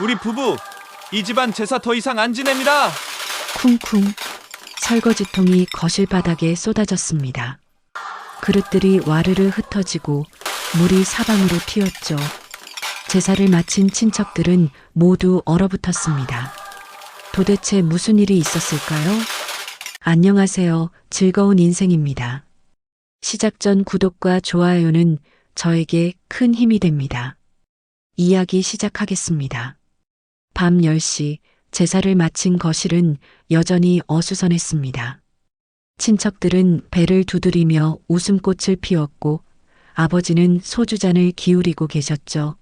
우리 부부 이 집안 제사 더 이상 안 지냅니다. 쿵쿵 설거지통이 거실 바닥에 쏟아졌습니다. 그릇들이 와르르 흩어지고 물이 사방으로 튀었죠. 제사를 마친 친척들은 모두 얼어붙었습니다. 도대체 무슨 일이 있었을까요? 안녕하세요. 즐거운 인생입니다. 시작 전 구독과 좋아요는 저에게 큰 힘이 됩니다. 이야기 시작하겠습니다. 밤 10시 제사를 마친 거실은 여전히 어수선했습니다. 친척들은 배를 두드리며 웃음꽃을 피웠고 아버지는 소주잔을 기울이고 계셨죠.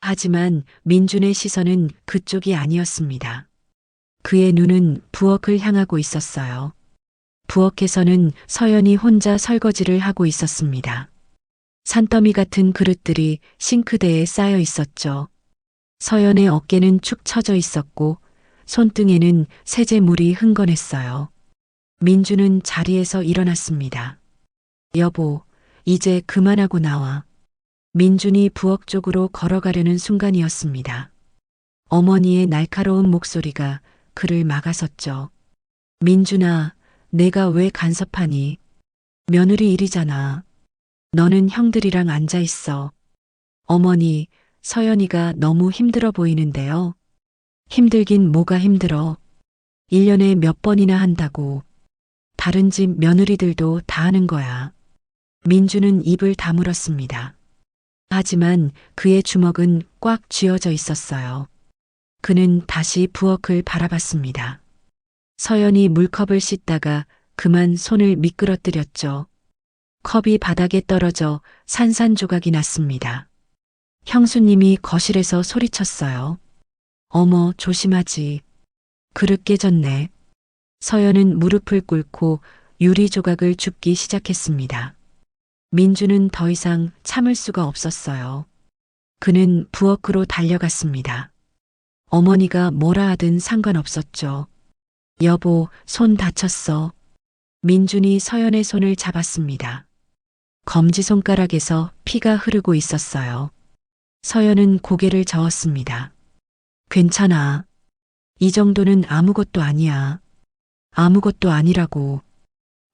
하지만 민준의 시선은 그쪽이 아니었습니다. 그의 눈은 부엌을 향하고 있었어요. 부엌에서는 서연이 혼자 설거지를 하고 있었습니다. 산더미 같은 그릇들이 싱크대에 쌓여 있었죠. 서연의 어깨는 축 처져 있었고 손등에는 세제물이 흥건했어요. 민주는 자리에서 일어났습니다. 여보, 이제 그만하고 나와. 민준이 부엌 쪽으로 걸어가려는 순간이었습니다. 어머니의 날카로운 목소리가 그를 막아섰죠. 민준아, 내가 왜 간섭하니? 며느리 일이잖아. 너는 형들이랑 앉아 있어. 어머니, 서연이가 너무 힘들어 보이는데요. 힘들긴 뭐가 힘들어. 1년에 몇 번이나 한다고. 다른 집 며느리들도 다 하는 거야. 민주는 입을 다물었습니다. 하지만 그의 주먹은 꽉 쥐어져 있었어요. 그는 다시 부엌을 바라봤습니다. 서연이 물컵을 씻다가 그만 손을 미끄러뜨렸죠. 컵이 바닥에 떨어져 산산조각이 났습니다. 형수님이 거실에서 소리쳤어요. 어머, 조심하지. 그릇 깨졌네. 서연은 무릎을 꿇고 유리 조각을 줍기 시작했습니다. 민주는 더 이상 참을 수가 없었어요. 그는 부엌으로 달려갔습니다. 어머니가 뭐라 하든 상관없었죠. 여보, 손 다쳤어. 민준이 서연의 손을 잡았습니다. 검지손가락에서 피가 흐르고 있었어요. 서연은 고개를 저었습니다. 괜찮아. 이 정도는 아무것도 아니야. 아무것도 아니라고.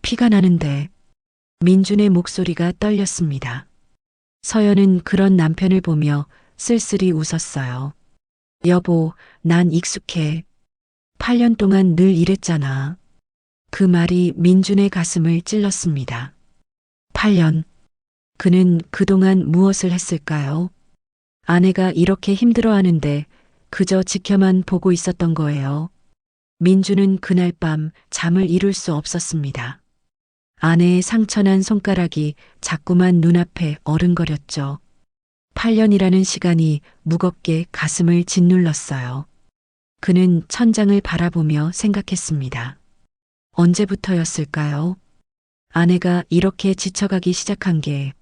피가 나는데. 민준의 목소리가 떨렸습니다. 서연은 그런 남편을 보며 쓸쓸히 웃었어요. 여보, 난 익숙해. 8년 동안 늘 이랬잖아. 그 말이 민준의 가슴을 찔렀습니다. 8년. 그는 그동안 무엇을 했을까요? 아내가 이렇게 힘들어하는데 그저 지켜만 보고 있었던 거예요. 민주는 그날 밤 잠을 이룰 수 없었습니다. 아내의 상처난 손가락이 자꾸만 눈앞에 어른거렸죠. 8년이라는 시간이 무겁게 가슴을 짓눌렀어요. 그는 천장을 바라보며 생각했습니다. 언제부터였을까요? 아내가 이렇게 지쳐가기 시작한 게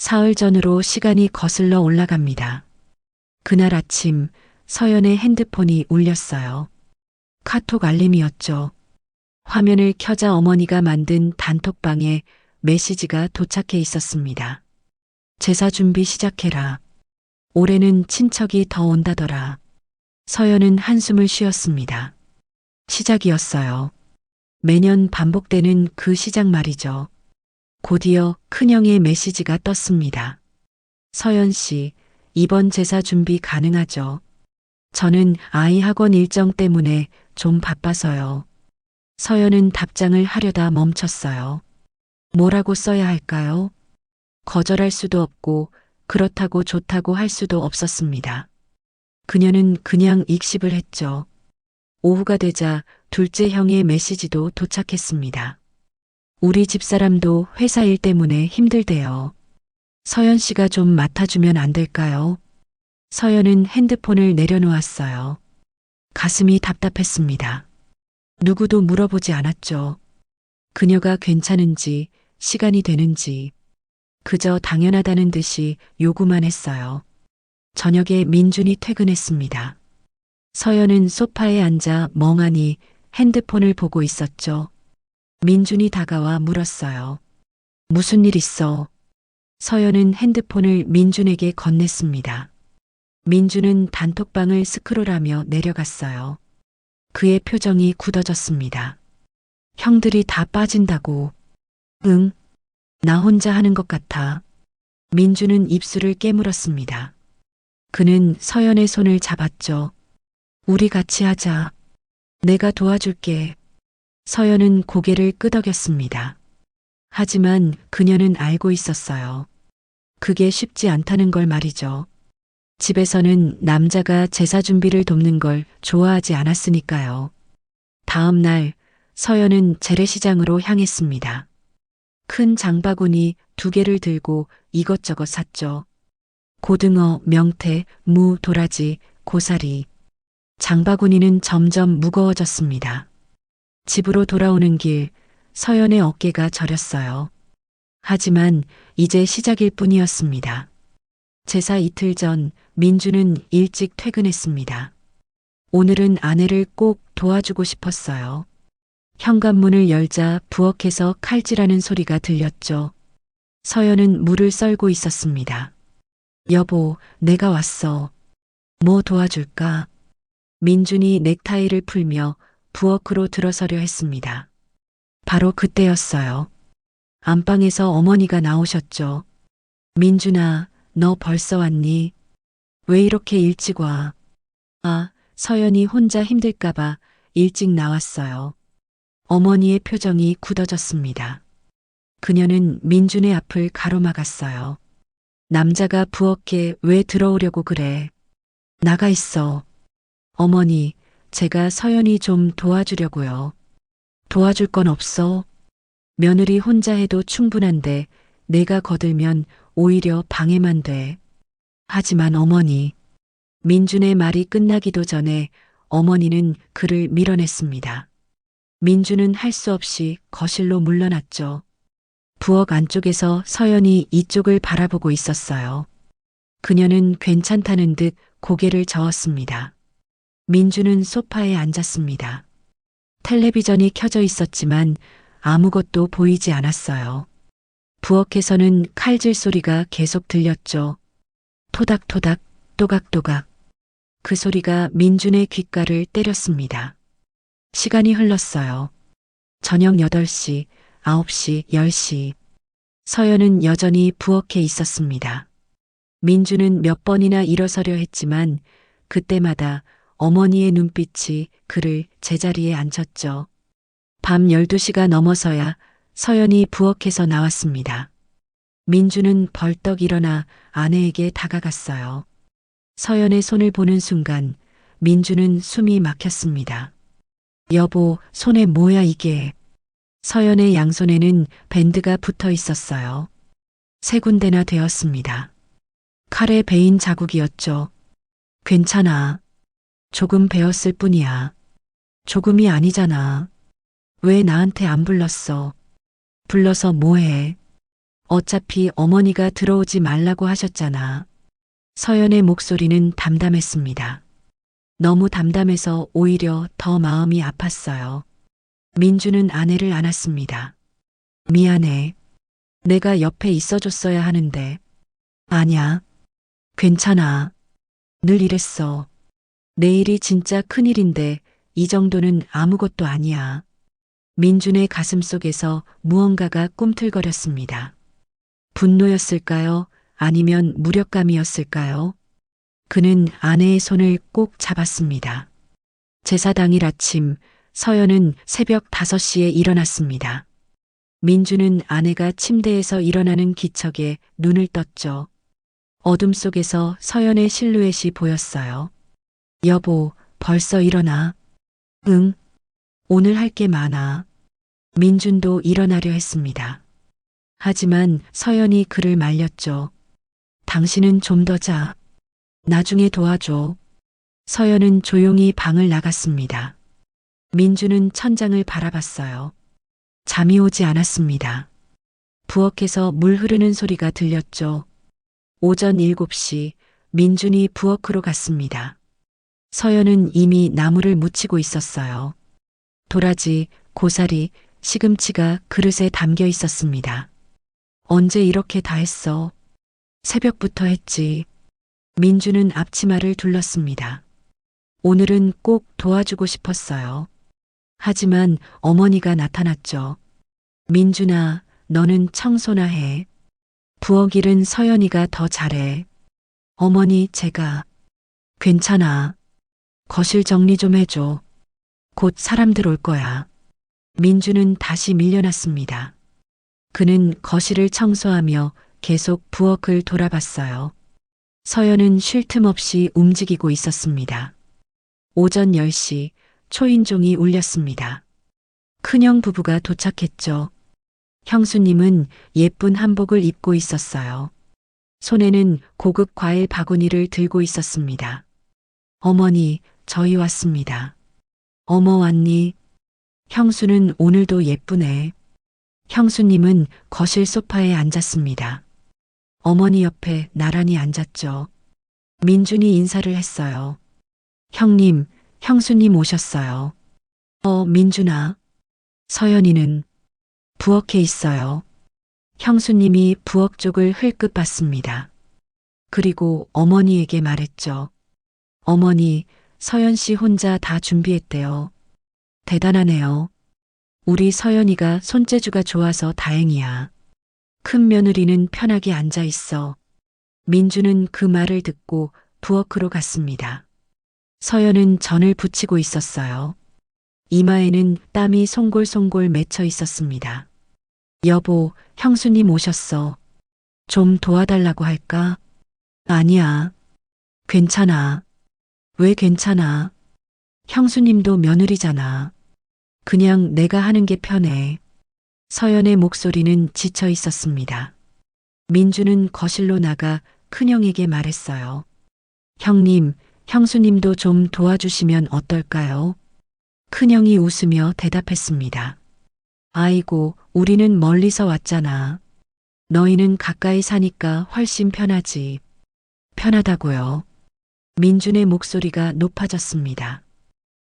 사흘 전으로 시간이 거슬러 올라갑니다. 그날 아침 서연의 핸드폰이 울렸어요. 카톡 알림이었죠. 화면을 켜자 어머니가 만든 단톡방에 메시지가 도착해 있었습니다. 제사 준비 시작해라. 올해는 친척이 더 온다더라. 서연은 한숨을 쉬었습니다. 시작이었어요. 매년 반복되는 그 시작 말이죠. 곧이어 큰형의 메시지가 떴습니다. 서연 씨, 이번 제사 준비 가능하죠? 저는 아이 학원 일정 때문에 좀 바빠서요. 서연은 답장을 하려다 멈췄어요. 뭐라고 써야 할까요? 거절할 수도 없고 그렇다고 좋다고 할 수도 없었습니다. 그녀는 그냥 익십을 했죠. 오후가 되자 둘째 형의 메시지도 도착했습니다. 우리 집사람도 회사 일 때문에 힘들대요. 서연 씨가 좀 맡아주면 안 될까요? 서연은 핸드폰을 내려놓았어요. 가슴이 답답했습니다. 누구도 물어보지 않았죠. 그녀가 괜찮은지, 시간이 되는지, 그저 당연하다는 듯이 요구만 했어요. 저녁에 민준이 퇴근했습니다. 서연은 소파에 앉아 멍하니 핸드폰을 보고 있었죠. 민준이 다가와 물었어요. 무슨 일 있어? 서연은 핸드폰을 민준에게 건넸습니다. 민주는 단톡방을 스크롤하며 내려갔어요. 그의 표정이 굳어졌습니다. 형들이 다 빠진다고. 응. 나 혼자 하는 것 같아. 민주는 입술을 깨물었습니다. 그는 서연의 손을 잡았죠. 우리 같이 하자. 내가 도와줄게. 서연은 고개를 끄덕였습니다. 하지만 그녀는 알고 있었어요. 그게 쉽지 않다는 걸 말이죠. 집에서는 남자가 제사 준비를 돕는 걸 좋아하지 않았으니까요. 다음 날 서연은 재래시장으로 향했습니다. 큰 장바구니 두 개를 들고 이것저것 샀죠. 고등어, 명태, 무, 도라지, 고사리. 장바구니는 점점 무거워졌습니다. 집으로 돌아오는 길 서연의 어깨가 저렸어요. 하지만 이제 시작일 뿐이었습니다. 제사 이틀 전 민주는 일찍 퇴근했습니다. 오늘은 아내를 꼭 도와주고 싶었어요. 현관문을 열자 부엌에서 칼질하는 소리가 들렸죠. 서연은 물을 썰고 있었습니다. 여보, 내가 왔어. 뭐 도와줄까? 민준이 넥타이를 풀며 부엌으로 들어서려 했습니다. 바로 그때였어요. 안방에서 어머니가 나오셨죠. 민준아, 너 벌써 왔니? 왜 이렇게 일찍 와? 아, 서연이 혼자 힘들까봐 일찍 나왔어요. 어머니의 표정이 굳어졌습니다. 그녀는 민준의 앞을 가로막았어요. 남자가 부엌에 왜 들어오려고 그래? 나가 있어. 어머니, 제가 서연이 좀 도와주려고요. 도와줄 건 없어. 며느리 혼자 해도 충분한데 내가 거들면 오히려 방해만 돼. 하지만 어머니. 민준의 말이 끝나기도 전에 어머니는 그를 밀어냈습니다. 민준은 할 수 없이 거실로 물러났죠. 부엌 안쪽에서 서연이 이쪽을 바라보고 있었어요. 그녀는 괜찮다는 듯 고개를 저었습니다. 민주는 소파에 앉았습니다. 텔레비전이 켜져 있었지만 아무것도 보이지 않았어요. 부엌에서는 칼질 소리가 계속 들렸죠. 토닥토닥, 또각또각. 그 소리가 민준의 귓가를 때렸습니다. 시간이 흘렀어요. 저녁 8시, 9시, 10시. 서연은 여전히 부엌에 있었습니다. 민주는 몇 번이나 일어서려 했지만 그때마다 어머니의 눈빛이 그를 제자리에 앉혔죠. 밤 12시가 넘어서야 서연이 부엌에서 나왔습니다. 민주는 벌떡 일어나 아내에게 다가갔어요. 서연의 손을 보는 순간 민주는 숨이 막혔습니다. 여보, 손에 뭐야 이게? 서연의 양손에는 밴드가 붙어 있었어요. 세 군데나 되었습니다. 칼에 베인 자국이었죠. 괜찮아. 조금 베었을 뿐이야. 조금이 아니잖아. 왜 나한테 안 불렀어? 불러서 뭐해? 어차피 어머니가 들어오지 말라고 하셨잖아. 서연의 목소리는 담담했습니다. 너무 담담해서 오히려 더 마음이 아팠어요. 민주는 아내를 안았습니다. 미안해. 내가 옆에 있어줬어야 하는데. 아냐. 괜찮아. 늘 이랬어. 내일이 진짜 큰일인데 이 정도는 아무것도 아니야. 민준의 가슴 속에서 무언가가 꿈틀거렸습니다. 분노였을까요? 아니면 무력감이었을까요? 그는 아내의 손을 꼭 잡았습니다. 제사 당일 아침 서연은 새벽 5시에 일어났습니다. 민주는 아내가 침대에서 일어나는 기척에 눈을 떴죠. 어둠 속에서 서연의 실루엣이 보였어요. 여보, 벌써 일어나. 응. 오늘 할 게 많아. 민준도 일어나려 했습니다. 하지만 서연이 그를 말렸죠. 당신은 좀 더 자. 나중에 도와줘. 서연은 조용히 방을 나갔습니다. 민주는 천장을 바라봤어요. 잠이 오지 않았습니다. 부엌에서 물 흐르는 소리가 들렸죠. 오전 7시 민준이 부엌으로 갔습니다. 서연은 이미 나무를 묻히고 있었어요. 도라지, 고사리, 시금치가 그릇에 담겨 있었습니다. 언제 이렇게 다 했어? 새벽부터 했지. 민주는 앞치마를 둘렀습니다. 오늘은 꼭 도와주고 싶었어요. 하지만 어머니가 나타났죠. 민준아, 너는 청소나 해. 부엌 일은 서연이가 더 잘해. 어머니, 제가. 괜찮아. 거실 정리 좀 해줘. 곧 사람들 올 거야. 민주는 다시 밀려났습니다. 그는 거실을 청소하며 계속 부엌을 돌아봤어요. 서연은 쉴 틈 없이 움직이고 있었습니다. 오전 10시 초인종이 울렸습니다. 큰형 부부가 도착했죠. 형수님은 예쁜 한복을 입고 있었어요. 손에는 고급 과일 바구니를 들고 있었습니다. 어머니, 저희 왔습니다. 어머 왔니? 형수는 오늘도 예쁘네. 형수님은 거실 소파에 앉았습니다. 어머니 옆에 나란히 앉았죠. 민준이 인사를 했어요. 형님, 형수님 오셨어요. 어, 민준아. 서연이는 부엌에 있어요. 형수님이 부엌 쪽을 흘끗 봤습니다. 그리고 어머니에게 말했죠. 어머니, 서연 씨 혼자 다 준비했대요. 대단하네요. 우리 서연이가 손재주가 좋아서 다행이야. 큰 며느리는 편하게 앉아 있어. 민주는 그 말을 듣고 부엌으로 갔습니다. 서연은 전을 부치고 있었어요. 이마에는 땀이 송골송골 맺혀 있었습니다. 여보, 형수님 오셨어. 좀 도와달라고 할까? 아니야. 괜찮아. 왜 괜찮아? 형수님도 며느리잖아. 그냥 내가 하는 게 편해. 서연의 목소리는 지쳐 있었습니다. 민주는 거실로 나가 큰형에게 말했어요. 형님, 형수님도 좀 도와주시면 어떨까요? 큰형이 웃으며 대답했습니다. 아이고, 우리는 멀리서 왔잖아. 너희는 가까이 사니까 훨씬 편하지. 편하다고요. 민준의 목소리가 높아졌습니다.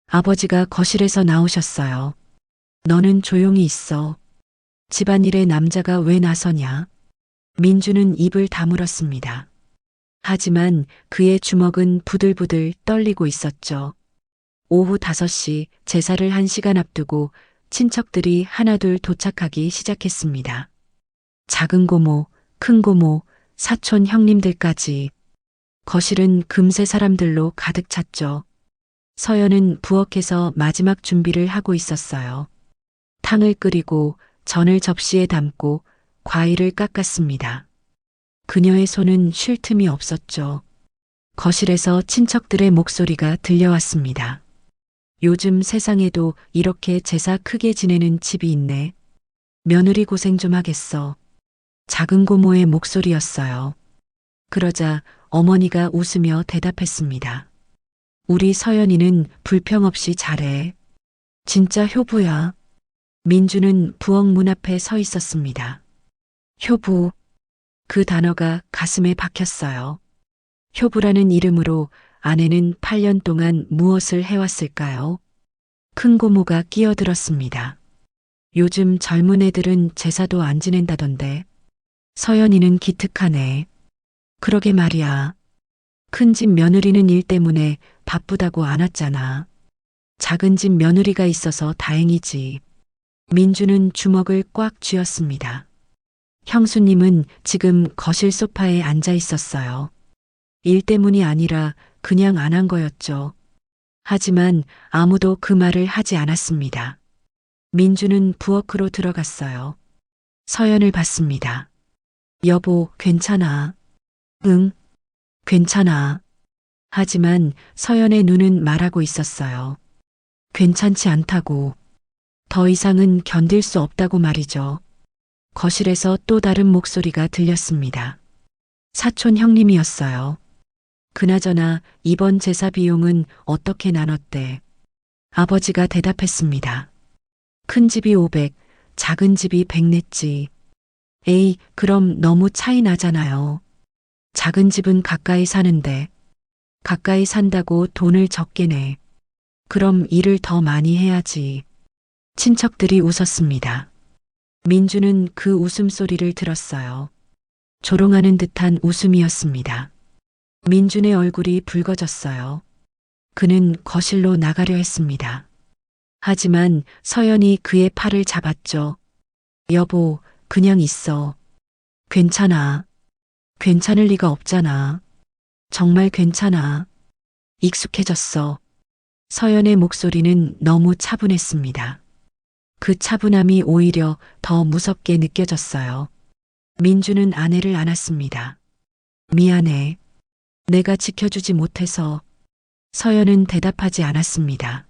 아버지가 거실에서 나오셨어요. 너는 조용히 있어. 집안일에 남자가 왜 나서냐? 민주는 입을 다물었습니다. 하지만 그의 주먹은 부들부들 떨리고 있었죠. 오후 5시 제사를 한 시간 앞두고 친척들이 하나둘 도착하기 시작했습니다. 작은 고모, 큰 고모, 사촌 형님들까지 거실은 금세 사람들로 가득 찼죠. 서연은 부엌에서 마지막 준비를 하고 있었어요. 탕을 끓이고 전을 접시에 담고 과일을 깎았습니다. 그녀의 손은 쉴 틈이 없었죠. 거실에서 친척들의 목소리가 들려왔습니다. 요즘 세상에도 이렇게 제사 크게 지내는 집이 있네. 며느리 고생 좀 하겠어. 작은 고모의 목소리였어요. 그러자 어머니가 웃으며 대답했습니다. 우리 서연이는 불평 없이 잘해. 진짜 효부야. 민주는 부엌 문 앞에 서 있었습니다. 효부. 그 단어가 가슴에 박혔어요. 효부라는 이름으로 아내는 8년 동안 무엇을 해왔을까요? 큰 고모가 끼어들었습니다. 요즘 젊은 애들은 제사도 안 지낸다던데. 서연이는 기특하네. 그러게 말이야. 큰 집 며느리는 일 때문에 바쁘다고 안 왔잖아. 작은 집 며느리가 있어서 다행이지. 민주는 주먹을 꽉 쥐었습니다. 형수님은 지금 거실 소파에 앉아 있었어요. 일 때문이 아니라 그냥 안 한 거였죠. 하지만 아무도 그 말을 하지 않았습니다. 민주는 부엌으로 들어갔어요. 서연을 봤습니다. 여보, 괜찮아. 응, 괜찮아. 하지만 서연의 눈은 말하고 있었어요. 괜찮지 않다고. 더 이상은 견딜 수 없다고 말이죠. 거실에서 또 다른 목소리가 들렸습니다. 사촌 형님이었어요. 그나저나 이번 제사 비용은 어떻게 나눴대? 아버지가 대답했습니다. 큰 집이 500, 작은 집이 100 냈지. 에이, 그럼 너무 차이 나잖아요. 작은 집은 가까이 사는데 가까이 산다고 돈을 적게 내. 그럼 일을 더 많이 해야지. 친척들이 웃었습니다. 민주는 그 웃음소리를 들었어요. 조롱하는 듯한 웃음이었습니다. 민준의 얼굴이 붉어졌어요. 그는 거실로 나가려 했습니다. 하지만 서연이 그의 팔을 잡았죠. 여보, 그냥 있어. 괜찮아. 괜찮을 리가 없잖아. 정말 괜찮아. 익숙해졌어. 서연의 목소리는 너무 차분했습니다. 그 차분함이 오히려 더 무섭게 느껴졌어요. 민주는 아내를 안았습니다. 미안해. 내가 지켜주지 못해서 서연은 대답하지 않았습니다.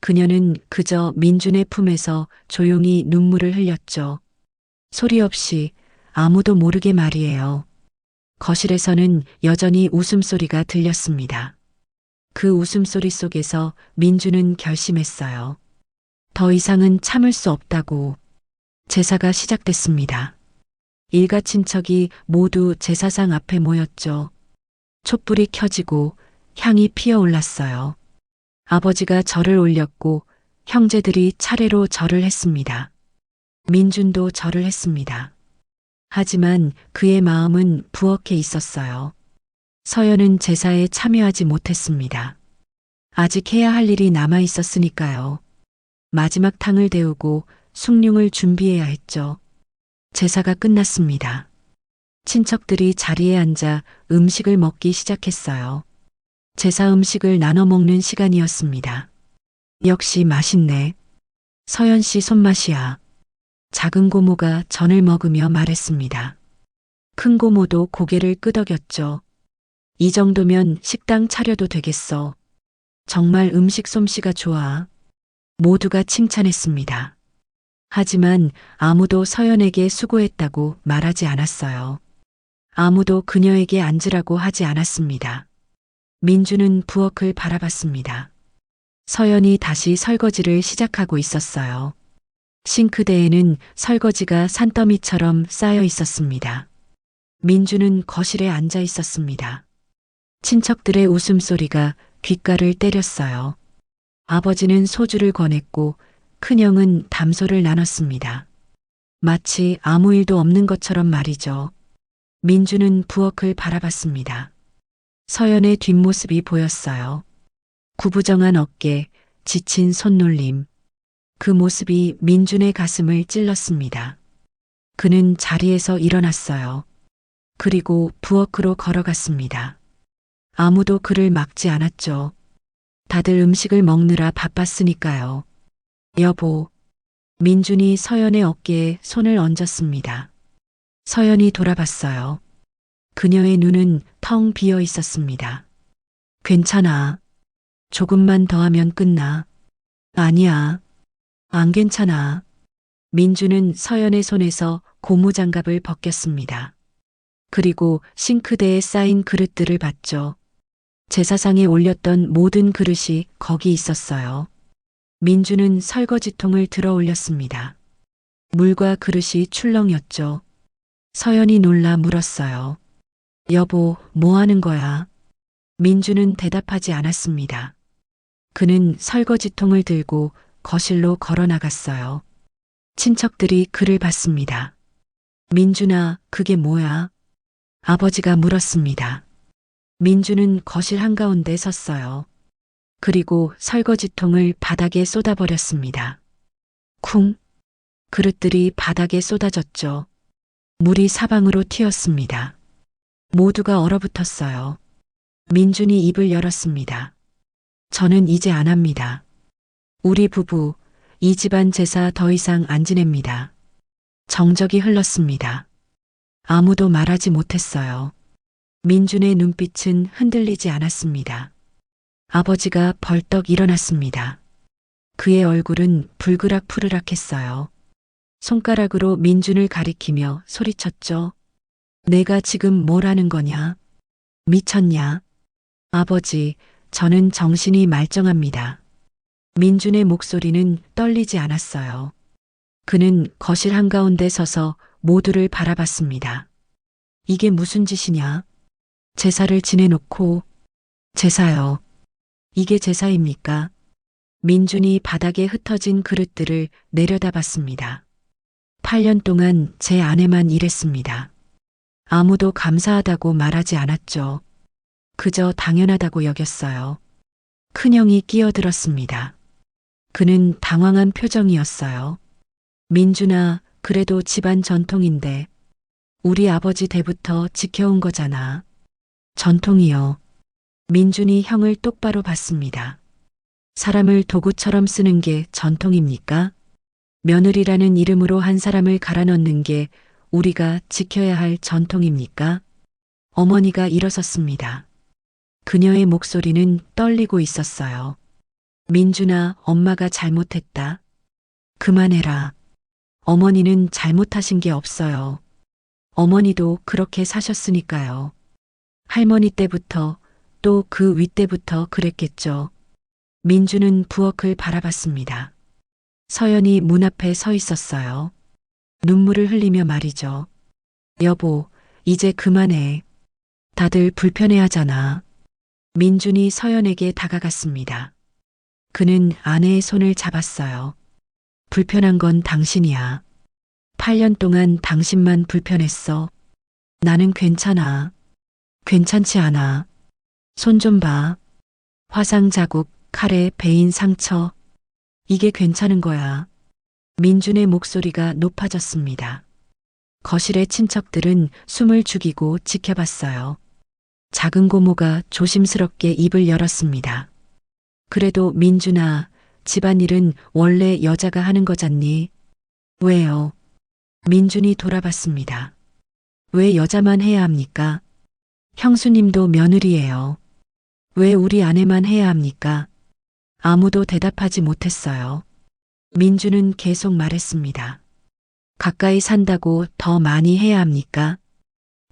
그녀는 그저 민준의 품에서 조용히 눈물을 흘렸죠. 소리 없이 아무도 모르게 말이에요. 거실에서는 여전히 웃음소리가 들렸습니다. 그 웃음소리 속에서 민주는 결심했어요. 더 이상은 참을 수 없다고 제사가 시작됐습니다. 일가 친척이 모두 제사상 앞에 모였죠. 촛불이 켜지고 향이 피어올랐어요. 아버지가 절을 올렸고 형제들이 차례로 절을 했습니다. 민준도 절을 했습니다. 하지만 그의 마음은 부엌에 있었어요. 서연은 제사에 참여하지 못했습니다. 아직 해야 할 일이 남아 있었으니까요. 마지막 탕을 데우고 숭늉을 준비해야 했죠. 제사가 끝났습니다. 친척들이 자리에 앉아 음식을 먹기 시작했어요. 제사 음식을 나눠 먹는 시간이었습니다. 역시 맛있네. 서연 씨 손맛이야. 작은 고모가 전을 먹으며 말했습니다. 큰 고모도 고개를 끄덕였죠. 이 정도면 식당 차려도 되겠어. 정말 음식 솜씨가 좋아. 모두가 칭찬했습니다. 하지만 아무도 서연에게 수고했다고 말하지 않았어요. 아무도 그녀에게 앉으라고 하지 않았습니다. 민주는 부엌을 바라봤습니다. 서연이 다시 설거지를 시작하고 있었어요. 싱크대에는 설거지가 산더미처럼 쌓여 있었습니다. 민주는 거실에 앉아 있었습니다. 친척들의 웃음소리가 귓가를 때렸어요. 아버지는 소주를 권했고 큰형은 담소를 나눴습니다. 마치 아무 일도 없는 것처럼 말이죠. 민주는 부엌을 바라봤습니다. 서연의 뒷모습이 보였어요. 구부정한 어깨, 지친 손놀림. 그 모습이 민준의 가슴을 찔렀습니다. 그는 자리에서 일어났어요. 그리고 부엌으로 걸어갔습니다. 아무도 그를 막지 않았죠. 다들 음식을 먹느라 바빴으니까요. 여보. 민준이 서연의 어깨에 손을 얹었습니다. 서연이 돌아봤어요. 그녀의 눈은 텅 비어 있었습니다. 괜찮아. 조금만 더 하면 끝나. 아니야. 안 괜찮아. 민주는 서연의 손에서 고무장갑을 벗겼습니다. 그리고 싱크대에 쌓인 그릇들을 봤죠. 제사상에 올렸던 모든 그릇이 거기 있었어요. 민주는 설거지통을 들어 올렸습니다. 물과 그릇이 출렁였죠. 서연이 놀라 물었어요. 여보, 뭐 하는 거야? 민주는 대답하지 않았습니다. 그는 설거지통을 들고 거실로 걸어 나갔어요. 친척들이 그를 봤습니다. 민준아, 그게 뭐야? 아버지가 물었습니다. 민주는 거실 한가운데 섰어요. 그리고 설거지통을 바닥에 쏟아버렸습니다. 쿵! 그릇들이 바닥에 쏟아졌죠. 물이 사방으로 튀었습니다. 모두가 얼어붙었어요. 민준이 입을 열었습니다. 저는 이제 안 합니다. 우리 부부, 이 집안 제사 더 이상 안 지냅니다. 정적이 흘렀습니다. 아무도 말하지 못했어요. 민준의 눈빛은 흔들리지 않았습니다. 아버지가 벌떡 일어났습니다. 그의 얼굴은 불그락 푸르락했어요. 손가락으로 민준을 가리키며 소리쳤죠. 내가 지금 뭘 하는 거냐? 미쳤냐? 아버지, 저는 정신이 말짱합니다. 민준의 목소리는 떨리지 않았어요. 그는 거실 한가운데 서서 모두를 바라봤습니다. 이게 무슨 짓이냐? 제사를 지내놓고, 제사요. 이게 제사입니까? 민준이 바닥에 흩어진 그릇들을 내려다봤습니다. 8년 동안 제 아내만 일했습니다. 아무도 감사하다고 말하지 않았죠. 그저 당연하다고 여겼어요. 큰형이 끼어들었습니다. 그는 당황한 표정이었어요. 민준아, 그래도 집안 전통인데 우리 아버지 때부터 지켜온 거잖아. 전통이요. 민준이 형을 똑바로 봤습니다. 사람을 도구처럼 쓰는 게 전통입니까? 며느리라는 이름으로 한 사람을 갈아 넣는 게 우리가 지켜야 할 전통입니까? 어머니가 일어섰습니다. 그녀의 목소리는 떨리고 있었어요. 민준아, 엄마가 잘못했다. 그만해라. 어머니는 잘못하신 게 없어요. 어머니도 그렇게 사셨으니까요. 할머니 때부터 또 그 윗때부터 그랬겠죠. 민주는 부엌을 바라봤습니다. 서연이 문 앞에 서 있었어요. 눈물을 흘리며 말이죠. 여보, 이제 그만해. 다들 불편해하잖아. 민준이 서연에게 다가갔습니다. 그는 아내의 손을 잡았어요. 불편한 건 당신이야. 8년 동안 당신만 불편했어. 나는 괜찮아. 괜찮지 않아. 손 좀 봐. 화상 자국, 칼에 베인 상처. 이게 괜찮은 거야. 민준의 목소리가 높아졌습니다. 거실의 친척들은 숨을 죽이고 지켜봤어요. 작은 고모가 조심스럽게 입을 열었습니다. 그래도 민준아, 집안일은 원래 여자가 하는 거잖니? 왜요? 민준이 돌아봤습니다. 왜 여자만 해야 합니까? 형수님도 며느리예요. 왜 우리 아내만 해야 합니까? 아무도 대답하지 못했어요. 민주는 계속 말했습니다. 가까이 산다고 더 많이 해야 합니까?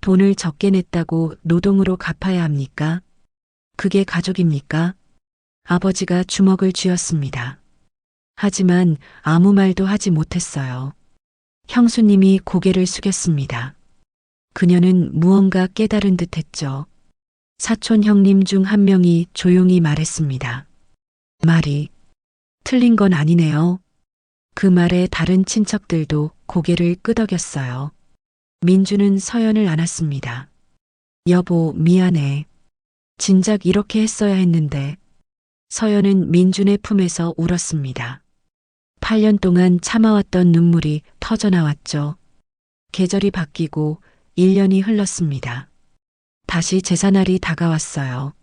돈을 적게 냈다고 노동으로 갚아야 합니까? 그게 가족입니까? 아버지가 주먹을 쥐었습니다. 하지만 아무 말도 하지 못했어요. 형수님이 고개를 숙였습니다. 그녀는 무언가 깨달은 듯 했죠. 사촌 형님 중 한 명이 조용히 말했습니다. 말이 틀린 건 아니네요. 그 말에 다른 친척들도 고개를 끄덕였어요. 민주는 서연을 안았습니다. 여보, 미안해. 진작 이렇게 했어야 했는데. 서연은 민준의 품에서 울었습니다. 8년 동안 참아왔던 눈물이 터져나왔죠. 계절이 바뀌고 1년이 흘렀습니다. 다시 제사날이 다가왔어요.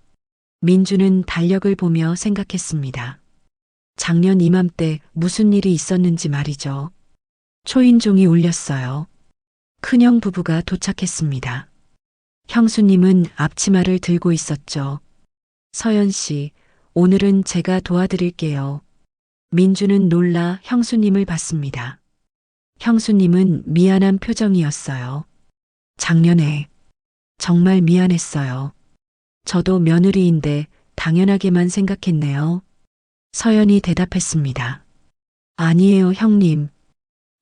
민주는 달력을 보며 생각했습니다. 작년 이맘때 무슨 일이 있었는지 말이죠. 초인종이 울렸어요. 큰형 부부가 도착했습니다. 형수님은 앞치마를 들고 있었죠. 서연 씨, 오늘은 제가 도와드릴게요. 민주는 놀라 형수님을 봤습니다. 형수님은 미안한 표정이었어요. 작년에 정말 미안했어요. 저도 며느리인데 당연하게만 생각했네요. 서연이 대답했습니다. 아니에요, 형님.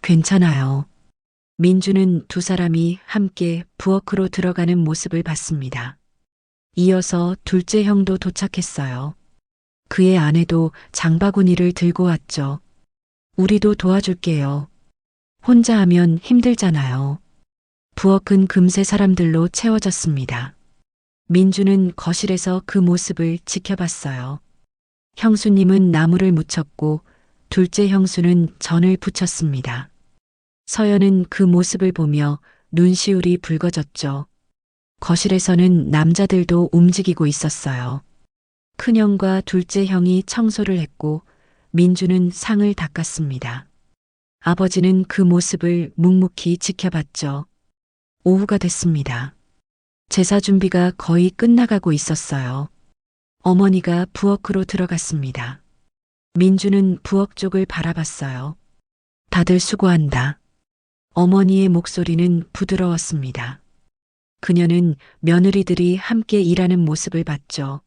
괜찮아요. 민주는 두 사람이 함께 부엌으로 들어가는 모습을 봤습니다. 이어서 둘째 형도 도착했어요. 그의 아내도 장바구니를 들고 왔죠. 우리도 도와줄게요. 혼자 하면 힘들잖아요. 부엌은 금세 사람들로 채워졌습니다. 민주는 거실에서 그 모습을 지켜봤어요. 형수님은 나무를 묻혔고 둘째 형수는 전을 붙였습니다. 서연은 그 모습을 보며 눈시울이 붉어졌죠. 거실에서는 남자들도 움직이고 있었어요. 큰형과 둘째 형이 청소를 했고 민주는 상을 닦았습니다. 아버지는 그 모습을 묵묵히 지켜봤죠. 오후가 됐습니다. 제사 준비가 거의 끝나가고 있었어요. 어머니가 부엌으로 들어갔습니다. 민주는 부엌 쪽을 바라봤어요. 다들 수고한다. 어머니의 목소리는 부드러웠습니다. 그녀는 며느리들이 함께 일하는 모습을 봤죠.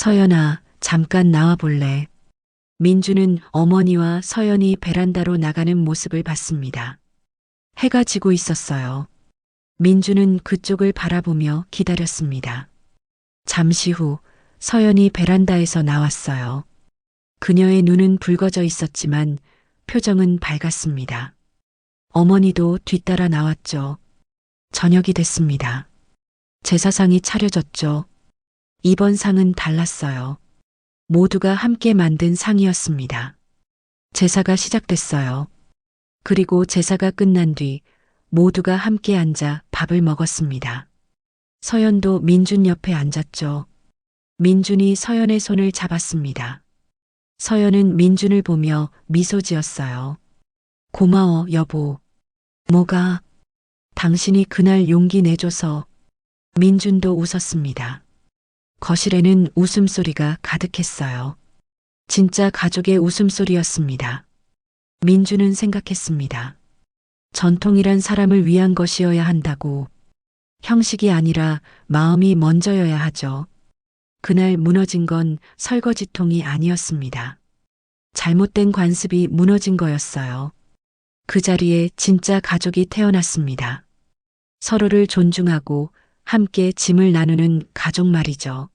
서연아, 잠깐 나와 볼래. 민주는 어머니와 서연이 베란다로 나가는 모습을 봤습니다. 해가 지고 있었어요. 민주는 그쪽을 바라보며 기다렸습니다. 잠시 후 서연이 베란다에서 나왔어요. 그녀의 눈은 붉어져 있었지만 표정은 밝았습니다. 어머니도 뒤따라 나왔죠. 저녁이 됐습니다. 제사상이 차려졌죠. 이번 상은 달랐어요. 모두가 함께 만든 상이었습니다. 제사가 시작됐어요. 그리고 제사가 끝난 뒤 모두가 함께 앉아 밥을 먹었습니다. 서연도 민준 옆에 앉았죠. 민준이 서연의 손을 잡았습니다. 서연은 민준을 보며 미소 지었어요. 고마워, 여보. 뭐가? 당신이 그날 용기 내줘서 민준도 웃었습니다. 거실에는 웃음소리가 가득했어요. 진짜 가족의 웃음소리였습니다. 민준은 생각했습니다. 전통이란 사람을 위한 것이어야 한다고. 형식이 아니라 마음이 먼저여야 하죠. 그날 무너진 건 설거지통이 아니었습니다. 잘못된 관습이 무너진 거였어요. 그 자리에 진짜 가족이 태어났습니다. 서로를 존중하고 함께 짐을 나누는 가족 말이죠.